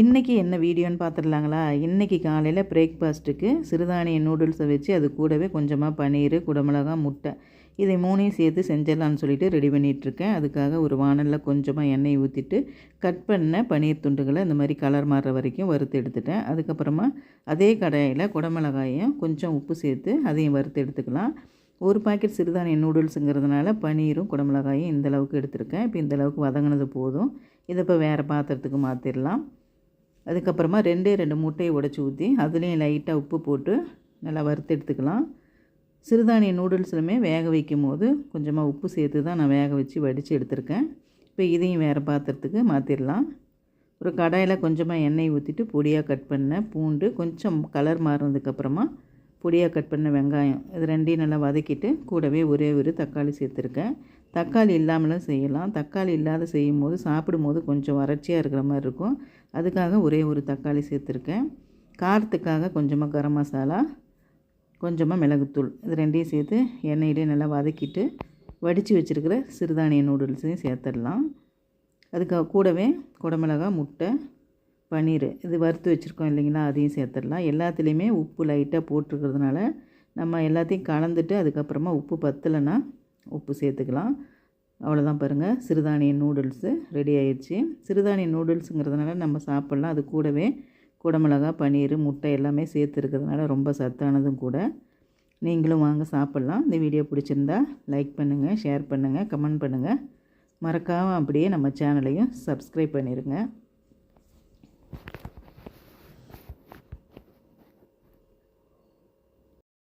இன்றைக்கி என்ன வீடியோன்னு பார்த்துடலாங்களா? இன்றைக்கி காலையில் பிரேக்ஃபாஸ்ட்டுக்கு சிறுதானிய நூடுல்ஸை வச்சு அது கூடவே கொஞ்சமாக பன்னீர் குடமிளகா முட்டை. இதை மூணையும் சேர்த்து செஞ்சிடலான்னு சொல்லிட்டு ரெடி பண்ணிகிட்ருக்கேன் அதுக்காக ஒரு வானலில் கொஞ்சமாக எண்ணெய் ஊற்றிட்டு கட் பண்ண பன்னீர் துண்டுகளை இந்த மாதிரி கலர் மாறுற வரைக்கும் வறுத்து எடுத்துட்டேன். அதுக்கப்புறமா அதே கடாயில் குடமிளகாயும் கொஞ்சம் உப்பு சேர்த்து அதையும் வறுத்து எடுத்துக்கலாம். ஒரு பாக்கெட் சிறுதானிய நூடுல்ஸுங்கிறதுனால பன்னீரும் குடமிளகாயும் இந்த அளவுக்கு எடுத்திருக்கேன். இப்போ இந்த அளவுக்கு வதங்கினது போதும். இதை இப்போ வேறு பாத்திரத்துக்கு மாற்றிடலாம் அதுக்கப்புறமா ரெண்டே ரெண்டு முட்டையை உடச்சி ஊற்றி அதுலேயும் லைட்டாக உப்பு போட்டு நல்லா வறுத்து எடுத்துக்கலாம். சிறுதானிய நூடுல்ஸ்லுமே வேக வைக்கும் போது கொஞ்சமாக உப்பு சேர்த்து தான் நான் வேக வச்சு வடித்து எடுத்திருக்கேன். இப்போ இதையும் வேறு பாத்திரத்துக்கு மாற்றிடலாம் ஒரு கடாயில் கொஞ்சமாக எண்ணெய் ஊற்றிட்டு பொடியாக கட் பண்ண பூண்டு கொஞ்சம் கலர் மாறினதுக்கப்புறமா பொடியாக கட் பண்ண வெங்காயம் இது ரெண்டையும் நல்லா வதக்கிட்டு கூடவே ஒரே ஒரு தக்காளி சேர்த்துருக்கேன். தக்காளி இல்லாமலும் செய்யலாம். தக்காளி இல்லாத செய்யும் போது சாப்பிடும்போது கொஞ்சம் வறட்சியாக இருக்கிற மாதிரி இருக்கும். அதுக்காக ஒரே ஒரு தக்காளி சேர்த்துருக்கேன். காரத்துக்காக கொஞ்சமாக கரம் மசாலா கொஞ்சமாக மிளகுத்தூள் இது ரெண்டையும் சேர்த்து எண்ணெயிலே நல்லா வதக்கிட்டு வடித்து வச்சுருக்கிற சிறுதானிய நூடுல்ஸையும் சேர்த்துடலாம். அதுக்கு கூடவே குடமிளகா முட்டை பன்னீர் இது வறுத்து வச்சுருக்கோம் இல்லைங்களா அதையும் சேர்த்துடலாம். எல்லாத்துலேயுமே உப்பு லைட்டாக போட்டிருக்கிறதுனால நம்ம எல்லாத்தையும் கலந்துட்டு அதுக்கப்புறமா உப்பு பத்தலைன்னா உப்பு சேர்த்துக்கலாம். அவ்வளோதான் பாருங்கள் சிறுதானிய நூடுல்ஸு ரெடி ஆயிடுச்சு. சிறுதானிய நூடுல்ஸுங்கிறதுனால நம்ம சாப்பிட்லாம். அது கூடவே குடமிளகா பன்னீர் முட்டை எல்லாமே சேர்த்துருக்கிறதுனால ரொம்ப சத்தானதும் கூட. நீங்களும் வாங்க சாப்பிட்லாம். இந்த வீடியோ பிடிச்சிருந்தா லைக் பண்ணுங்கள் ஷேர் பண்ணுங்கள் கமெண்ட் பண்ணுங்கள் மறக்காமல் அப்படியே நம்ம சேனலையும் சப்ஸ்கிரைப் பண்ணிடுங்க